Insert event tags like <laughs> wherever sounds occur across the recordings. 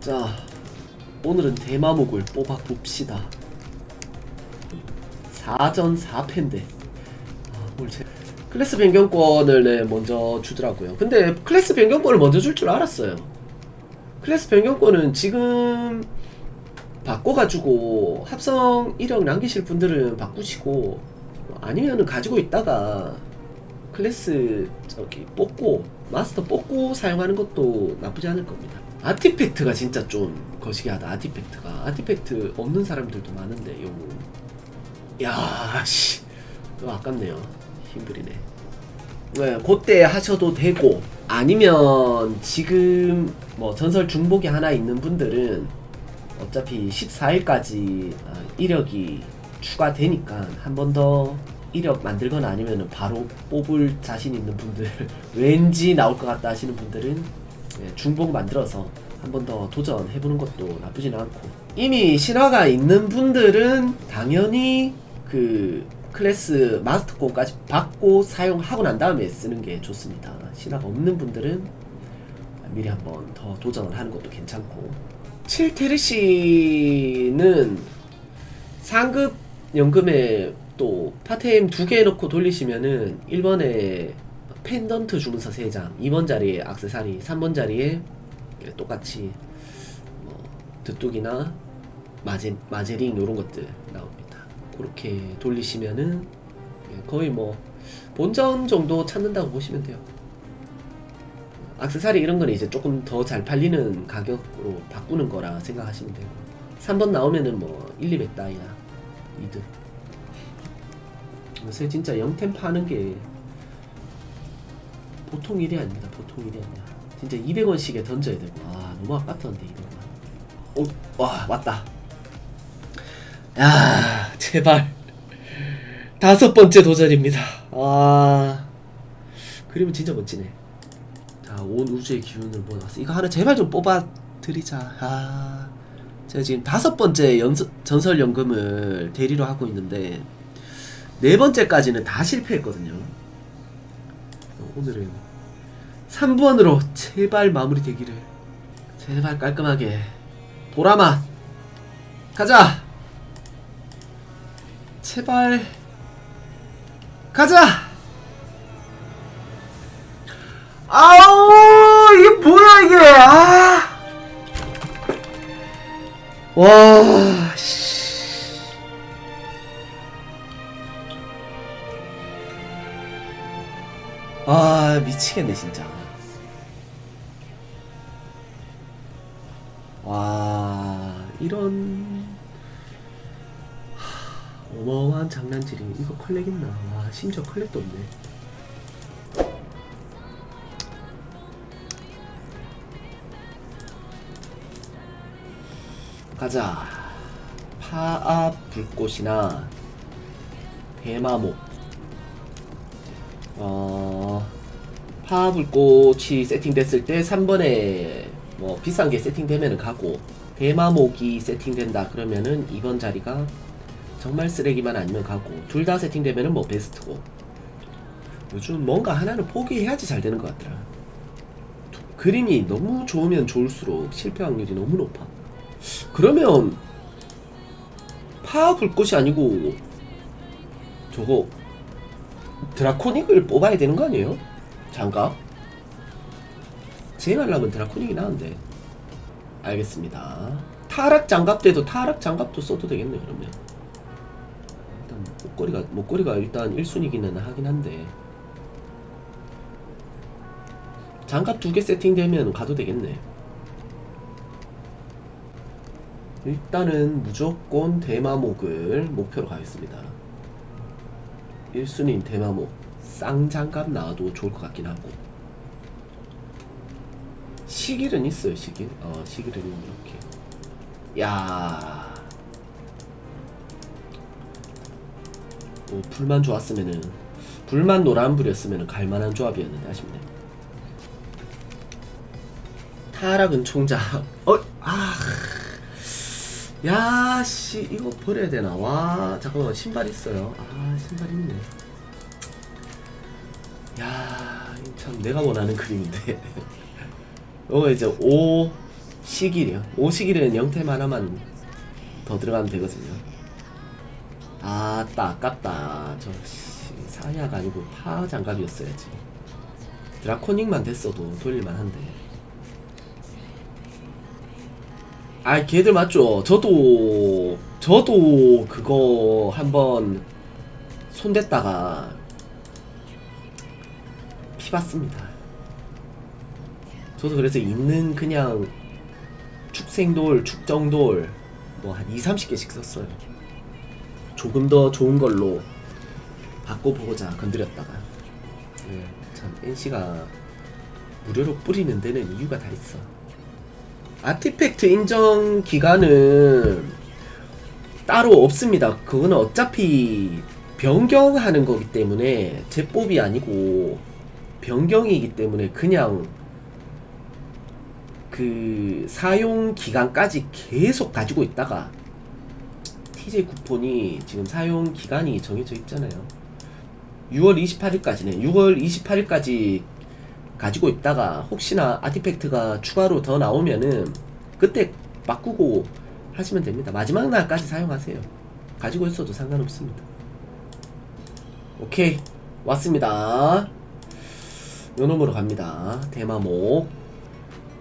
자, 오늘은 대마목을 뽑아 봅시다. 4전 4패인데. 아, 오늘 제 클래스 변경권을 네, 먼저 주더라고요. 근데 클래스 변경권을 먼저 줄 줄 알았어요. 클래스 변경권은 지금 바꿔가지고 합성 1억 남기실 분들은 바꾸시고 아니면은 가지고 있다가 클래스 저기 뽑고 마스터 뽑고 사용하는 것도 나쁘지 않을 겁니다. 아티팩트가 진짜 좀 거시기하다. 아티팩트가 아티팩트 없는 사람들도 많은데 요거 야 씨. 또 아깝네요. 힘들이네. 네, 그때 하셔도 되고 아니면 지금 뭐 전설 중복이 하나 있는 분들은 어차피 14일까지 이력이 추가되니까 한 번 더 이력 만들거나 아니면 바로 뽑을 자신 있는 분들 <laughs> 왠지 나올 것 같다 하시는 분들은 예, 중복 만들어서 한 번 더 도전해보는 것도 나쁘진 않고 이미 신화가 있는 분들은 당연히 그 클래스 마스터권까지 받고 사용하고 난 다음에 쓰는 게 좋습니다. 신화가 없는 분들은 미리 한 번 더 도전을 하는 것도 괜찮고 7테르시는 상급 연금에 또 파템 두개 넣고 돌리시면은 1번에 펜던트 주문서 3장. 2번 자리에 악세사리 3번 자리에 똑같이 뭐 드뚝이나 마제, 마제링 이런 것들 나옵니다. 그렇게 돌리시면은 예, 거의 뭐 본전 정도 찾는다고 보시면 돼요. 악세사리 이런 거는 이제 조금 더 잘 팔리는 가격으로 바꾸는 거라 생각하시면 되고. 3번 나오면은 뭐 1, 200 다이아 이득. 요새 진짜 영템 파는 게 보통 일이 아닙니다. 보통 일이 아니야. 진짜 200원씩에 던져야 되고. 아 너무 아깝던데 200원 오, 와 왔다. 야 제발. <laughs> 다섯 번째 도전입니다. 아 그림은 진짜 멋지네. 자, 온 우주의 기운을 모아놨어. 이거 하나 제발 좀 뽑아드리자. 아, 제가 지금 다섯 번째 연 전설 연금을 대리로 하고 있는데 네 번째까지는 다 실패했거든요. 오늘은 3번으로 제발 마무리 되기를. 제발 깔끔하게. 보라마 가자. 제발 가자. 아우 이게 뭐야 이게 아. 와 씨. 아 미치겠네 진짜 이런 하, 어마어마한 장난질이 이거 컬렉 있나 와 심지어 컬렉도 없네 가자. 파아 불꽃이나 대마목. 어, 파아 불꽃이 세팅됐을 때 3번에 뭐 비싼 게 세팅되면은 가고 대마목이 세팅된다 그러면은 2번 자리가 정말 쓰레기만 아니면 가고 둘 다 세팅되면은 뭐 베스트고 요즘 뭔가 하나는 포기해야지 잘 되는 것 같더라. 그림이 너무 좋으면 좋을수록 실패 확률이 너무 높아. 그러면 파 불꽃이 아니고 저거 드라코닉을 뽑아야 되는 거 아니에요? 장갑? 제행하려면 드라코닉이 나은데 알겠습니다. 타락 장갑 때도 타락 장갑도 써도 되겠네 그러면. 일단 목걸이가 목걸이가 일단 1순위기는 하긴 한데. 장갑 두 개 세팅되면 가도 되겠네. 일단은 무조건 대마목을 목표로 가겠습니다. 1순위인 대마목. 쌍장갑 나와도 좋을 것 같긴 하고 시길은 있어요 시길 어 시길은 이렇게 야 오, 불만 좋았으면은 불만 노란불이었으면은 갈만한 조합이었는데 아쉽네 타락은 총장 <laughs> 어아 야, 씨, 이거 버려야 되나? 와, 잠깐만, 신발 있어요. 아, 신발 있네. 야, 참 내가 원하는 그림인데. <laughs> 이거 이제 5, 시길이요. 오시길은 영템 하나만 더 들어가면 되거든요. 아따 아깝다. 저 씨, 사야가 아니고 파 장갑이었어야지. 드라코닉만 됐어도 돌릴만 한데. 아 걔들 맞죠? 저도 저도 그거 한번 손댔다가 피봤습니다. 저도 그래서 있는 그냥 축생돌, 축정돌 뭐 한 2, 30개씩 썼어요. 조금 더 좋은 걸로 바꿔보고자 건드렸다가 예, 참 NC가 무료로 뿌리는 데는 이유가 다 있어. 아티팩트 인정 기간은 따로 없습니다. 그거는 어차피 변경하는 거기 때문에 제법이 아니고 변경이기 때문에 그냥 그 사용 기간까지 계속 가지고 있다가 TJ 쿠폰이 지금 사용 기간이 정해져 있잖아요. 6월 28일까지네. 6월 28일까지 가지고 있다가 혹시나 아티팩트가 추가로 더 나오면은 그때 바꾸고 하시면 됩니다. 마지막 날까지 사용하세요. 가지고 있어도 상관없습니다. 오케이 왔습니다. 요 놈으로 갑니다. 대마목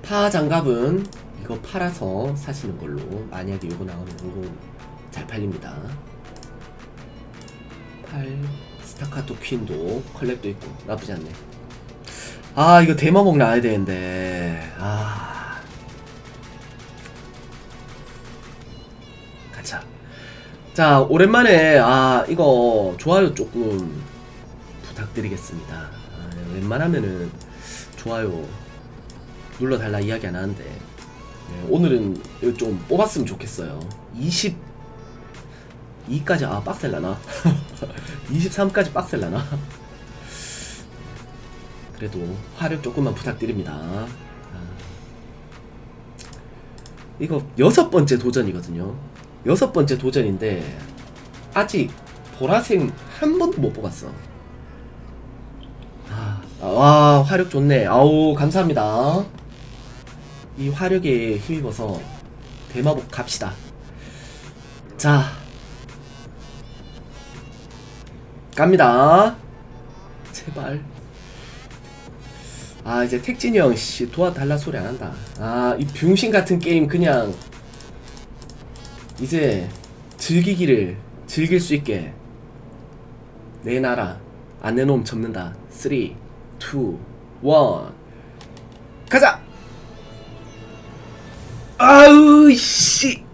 파 장갑은 이거 팔아서 사시는 걸로 만약에 요거 나오면 요거 잘 팔립니다. 팔 스타카토 퀸도 컬렉도 있고 나쁘지 않네. 아 이거 대마목 나야 되는데 아 가자. 자 오랜만에 아 이거 좋아요 조금 부탁드리겠습니다. 아, 웬만하면은 좋아요 눌러달라 이야기 안 하는데 네, 오늘은 이거 좀 뽑았으면 좋겠어요. 20 2까지 아 빡셀라나 <laughs> 23까지 빡셀라나 그래도 화력 조금만 부탁드립니다. 아. 이거 여섯 번째 도전이거든요. 여섯 번째 도전인데 아직 보라색 한 번도 못 뽑았어. 아, 와 화력 좋네. 아우 감사합니다. 이 화력에 힘입어서 대마복 갑시다. 자, 갑니다. 제발. 아 이제 택진이 형 씨 도와달라 소리 안 한다. 아 이 병신 같은 게임 그냥 이제 즐기기를 즐길 수 있게 내놔라. 안 내놓으면 접는다. 3, 2, 1 가자. 아우 씨.